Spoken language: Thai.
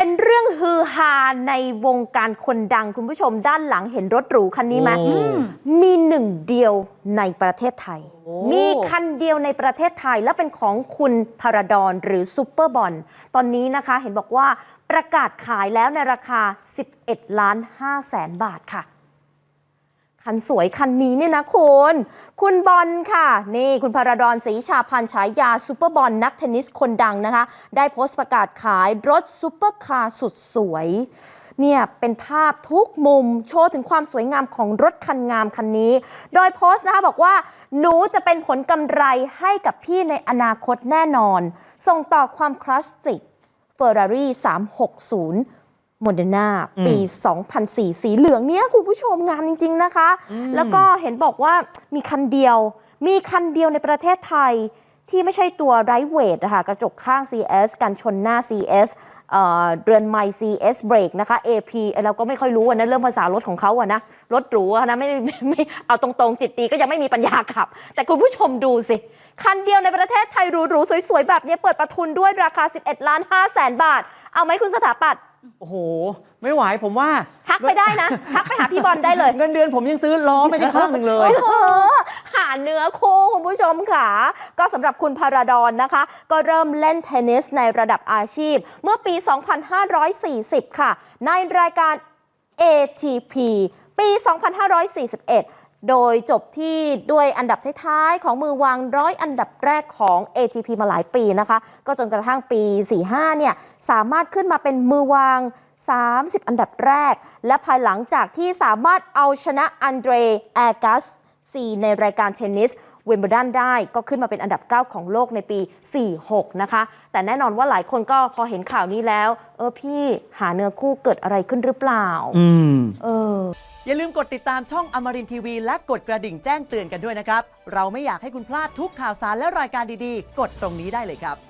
เป็นเรื่องฮือฮาในวงการคนดังคุณผู้ชมด้านหลังเห็นรถหรูคันนี้ไหมโอ้มีหนึ่งเดียวในประเทศไทยโอ้มีคันเดียวในประเทศไทยและเป็นของคุณพาราดอนหรือซูเปอร์บอลตอนนี้นะคะเห็นบอกว่าประกาศขายแล้วในราคา 11 ล้าน5แสนบาทค่ะ คันสวยคันนี้เนี่ยนะคุณ คุณบอลค่ะ นี่คุณพาราดอนศรีชาพันฉายาซูเปอร์บอลนักเทนนิสคนดังนะคะ ได้โพสต์ประกาศขายรถซูเปอร์คาร์สุดสวยเนี่ยเป็นภาพทุกมุมโชว์ถึงความสวยงามของรถคันงามคันนี้ โดยโพสต์นะคะบอกว่า หนูจะเป็นผลกำไรให้กับพี่ในอนาคตแน่นอน ส่งต่อความคลาสสิก Ferrari 360 โมเดนาปี 2004 สีเหลืองเนี้ยคุณผู้ชมงามจริง ๆนะคะ แล้วก็เห็นบอกว่ามีคันเดียว มีคันเดียวในประเทศไทยที่ไม่ใช่ตัวไรเวทนะคะกระจกข้าง CS กันชนหน้า CS เอ่อเรือนไม CS เบรกนะคะ AP เอ้ยเราก็ไม่ค่อยรู้อะนะเรื่องภาษารถของเขาอะนะรถหรูอะนะไม่ไม่ไม่เอาตรงๆจิตตีก็ยังไม่มีปัญญาขับ แต่คุณผู้ชมดูสิ คันเดียวในประเทศไทยหรูๆสวยๆ แบบนี้เปิดประทุนด้วยราคา 11 ล้าน5แสนบาท เอาไหมคุณสถาปัตย์ โอ้โห ไม่ไหวผมว่า ทักไปได้นะ ทักไปหาพี่บอลได้เลยเงินเดือนผมยังซื้อล้อไม่ได้ข้างหนึ่งเลย เออหาเนื้อคู่คุณผู้ชมค่ะ ก็สำหรับคุณพาราดอนนะคะ ก็เริ่มเล่นเทนนิสในระดับอาชีพ เมื่อปี 2540 ค่ะ ในรายการ ATP ปี 2541 โดยจบที่ด้วยอันดับท้ายๆ ของมือวางร้อยอันดับแรกของ ATP มาหลายปีนะคะ ก็จนกระทั่งปี 45 เนี่ย สามารถขึ้นมาเป็นมือวาง 30 อันดับแรก และภายหลังจากที่สามารถเอาชนะอันเดรแอกัสซีในรายการเทนนิสเวมเบ l ดันได้ก็ขึ้นมาเป็นอันดับ 9 ของโลกในปี 46 นะคะ แต่แน่นอนว่าหลายคนก็พอเห็นข่าวนี้แล้ว เออพี่หาเนื้อคู่เกิดอะไรขึ้นหรือเปล่า อืม เออ อย่าลืมกดติดตามช่องอมรินทีวี และกดกระดิ่งแจ้งเตือนกันด้วยนะครับ เราไม่อยากให้คุณพลาดทุกข่าวสารและรายการดีๆ กดตรงนี้ได้เลยครับ